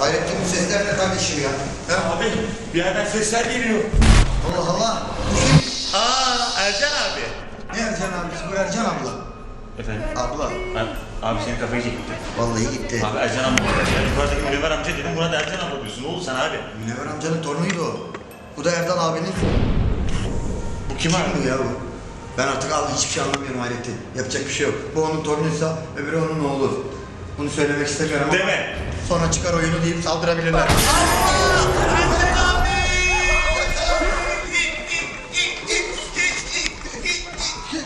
Hayrettin bu sesler ne kardeşim ya? Ha? Abi bir yerden sesler geliyor. Allah Allah. Aa Ercan abi. Ne Ercan abisi? Bu Ercan abla. Efendim? Abla. Ben, abi senin kafayı çekti. Vallahi gitti. Abi Ercan burada. Yani yukarıdaki Münevver amca dedim. Buna da Ercan abla diyorsun. Ne oldu sana abi? Münevver amcanın torunuydu o. Bu da Erdal abinin. Bu kim Kim abi? bu ya bu? Ben artık abi hiçbir şey anlamıyorum Hayrettin. Yapacak bir şey yok. Bu onun torunuysa öbürü onun oğlu. Bunu söylemek istemiyorum ama Deme. Sonra çıkar oyunu deyip saldırabilirler.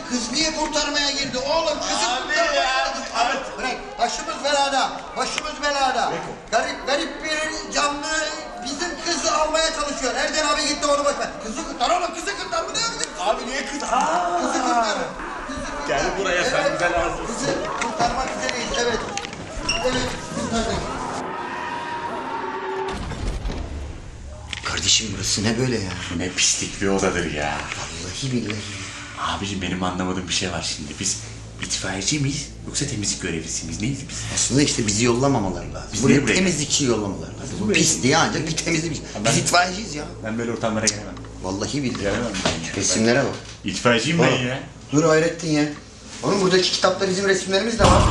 Kız niye kurtarmaya girdi? Oğlum kızı kurtarmaya girdi. Bırak. Başımız belada. Başımız belada. Garip garip bir canlı bizim kızı almaya çalışıyor. Erden abi gitti onu boş ver. Kızı kurtar oğlum kızı kurtar. Bu ne yapacak? Abi niye kız? Aa! Kızı kurtar. Gel buraya sen bize lazım. Kızı kurtarmak üzereyiz. Evet. Evet. kurtardık. Kardeşim burası ne böyle ya? Bu ne pislik bir odadır ya. Vallahi billahi. Abicim benim anlamadığım bir şey var şimdi. Biz itfaiyeci miyiz yoksa temizlik görevlisi miyiz? Neyiz biz? Aslında işte bizi yollamamaları lazım. Biz Buraya buraya temizlikçi yollamaları lazım. Bu pis diye ancak bir temizlik. ben- Biz itfaiyeciyiz ya. Ben böyle ortamlara gelemem. Vallahi billahi. Gelemem ben ya. Resimlere bak. İtfaiyeciyim ben Oğlum, ya. Dur Hayrettin ya. Oğlum buradaki kitapta bizim resimlerimiz de var.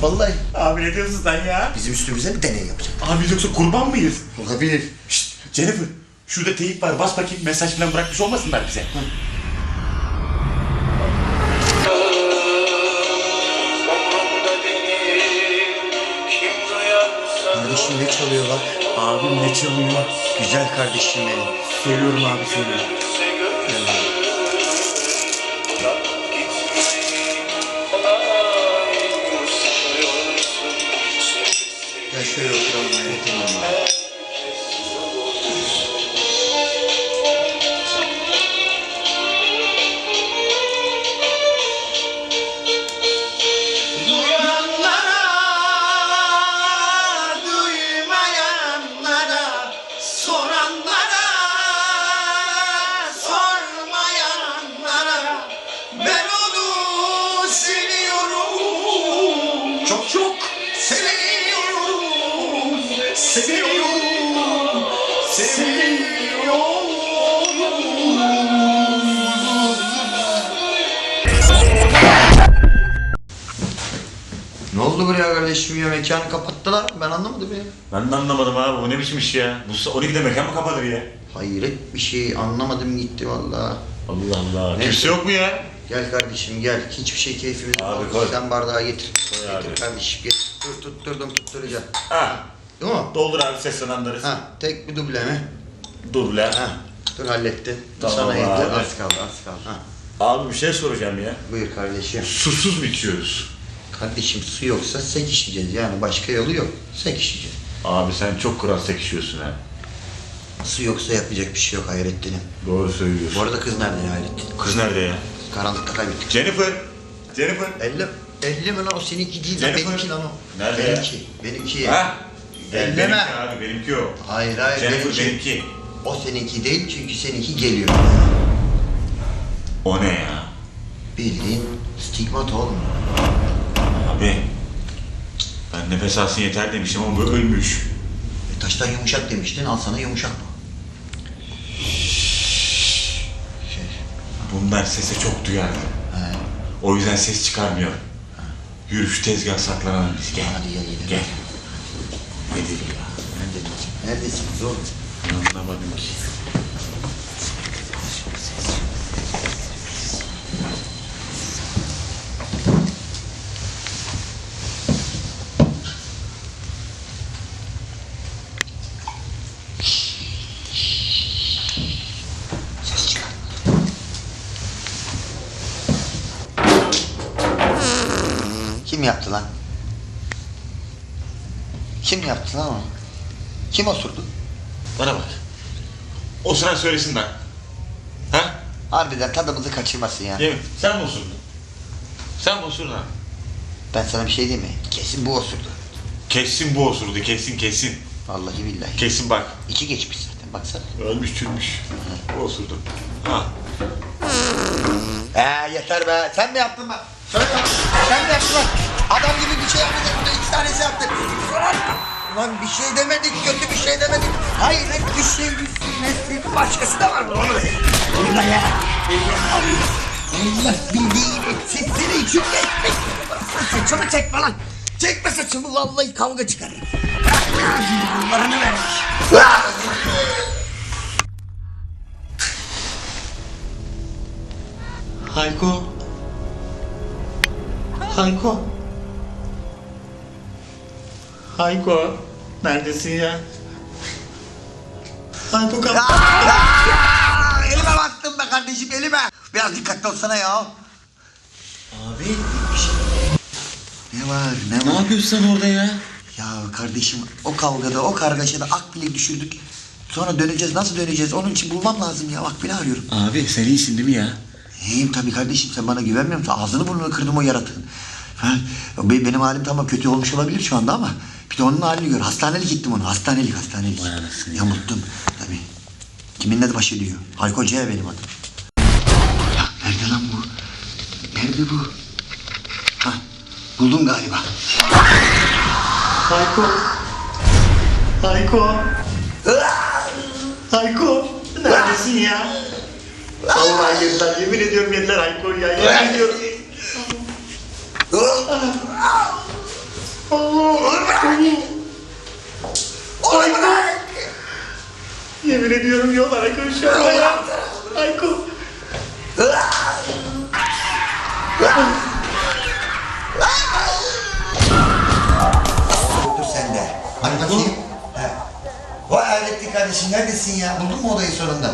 Vallahi. Abi ne diyorsun sen ya? Bizim üstümüze bir deney yapacak. Abi biz yoksa kurban mıyız? Olabilir. Şşt Jennifer şurada teyip var bas bakayım mesaj falan bırakmış olmasınlar bize. Kardeşim ne çalıyor bak. Abim ne çalıyor? Güzel kardeşim benim. Seviyorum abi seni. Gel şöyle oturalım Hayrettin yanına. Seviyorum. Seviyorum. Ne oldu buraya kardeşim ya? Mekanı kapattılar. Ben anlamadım ya. Ben de anlamadım abi bu ne biçim iş ya? Bu 12'de mekan mı kapanır ya? Hayret bir şey anlamadım gitti vallahi. Allah Allah. Neyse. Kimse yok mu ya? Gel kardeşim gel. Hiçbir şey keyfimiz Abi yok. koy. Sen bardağı getir. Koy getir abi. kardeşim getir. Dur tutturdum tutturacağım. Ha. Değil mi? Doldur abi ses sananları. Ha tek bir duble mi? Dur lan. Ha. Dur hallettin. Dur Tamam sana abi. yeter. Az kaldı az kaldı. Ha. Abi bir şey soracağım ya. Buyur kardeşim. Susuz mu içiyoruz? Kardeşim su yoksa sek içeceğiz yani başka yolu yok. Sek içeceğiz. Abi sen çok kral sekişiyorsun ha. Su yoksa yapacak bir şey yok Hayrettin'im. Doğru söylüyorsun. Bu arada kız nerede Hayrettin? Kız nerede ya? Karanlıkta kaybettik. Jennifer. Jennifer. Elle, elle mi lan o seninki değil lan Jennifer. benimki lan o. Nerede ya? benimki, benimki ya. Ha? Elleme. Benimki abi benimki o. Hayır hayır Jennifer benimki. benimki. O seninki değil çünkü seninki geliyor. O ne ya? Bildiğin stigmat oğlum. Abi. Ben nefes alsın yeter demiştim ama bu ölmüş. E, taştan yumuşak demiştin al sana yumuşak bu. Şey, Bunlar sese çok duyarlı. he, O yüzden ses çıkarmıyor. Yürü şu tezgah saklanalım biz gel. hadi gel gidelim. Gel. Neredesiniz oğlum? Anlamadım ki. Kim yaptı lan? Kim yaptı lan onu? Kim osurdu? Bana bak. O sana söylesin lan. Ha? Harbiden tadımızı kaçırmasın ya. Yemin. Sen mi osurdun? Sen mi osurdun? abi? Ben sana bir şey diyeyim mi? Kesin bu osurdu. Kesin bu osurdu. Kesin kesin. Vallahi billahi. Kesin bak. İki geçmiş zaten baksana. Ölmüş çürümüş. Bu osurdu. Ha. Ee yeter be. Sen mi yaptın be? Söyle. Sen mi yaptın lan? Adam gibi bir şey yaptın. Burada iki tanesi yaptı. Lan bir şey demedik, kötü bir şey demedik. Hayret bir şey düşünmesi başkası da var oğlum. Burada ya. Allah bildiğin sesini için etmek. Saçımı çekme lan. Çekme saçımı vallahi kavga çıkarır. Bunlarını ver. Hayko. Hayko. Hayko. Neredesin ya? Hayko. Aa, elime baktım be kardeşim elime. Biraz dikkatli olsana ya. Abi Ne var ne ne var? yapıyorsun sen orada ya? Ya kardeşim o kavgada o kargaşada ak bile düşürdük. Sonra döneceğiz nasıl döneceğiz onun için bulmam lazım ya bak bile arıyorum. Abi sen iyisin değil mi ya? İyiyim tabii kardeşim sen bana güvenmiyor musun? Ağzını burnunu kırdım o yaratığın. Ha, benim halim tamam kötü olmuş olabilir şu anda ama bir de onun halini gör. Hastanelik gittim onu. Hastanelik hastanelik. Yamulttum tabii. Kiminle de baş ediyor? Hayko C benim adım. Ya nerede lan bu? Nerede bu? Ha buldum galiba. Hayko. Hayko. Hayko. Neredesin ya? Vallahi yeter. Yemin ediyorum yeter Hayko ya. Yemin ediyorum. Hayko. Yol Hayko şu anda ya. Hayko. Dur sen de. Hadi bakayım. He. Vay hayretli kardeşim neredesin ya? Buldun mu odayı sonunda?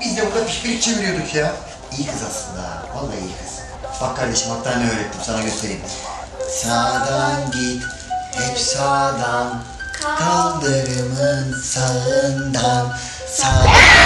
Biz de burada pişpirik çeviriyorduk ya. İyi kız aslında. ha. Vallahi iyi kız. Bak kardeşim hatta ne öğrettim sana göstereyim. Sağdan git, hep sağdan. Kaldırımın sağından. Sağdan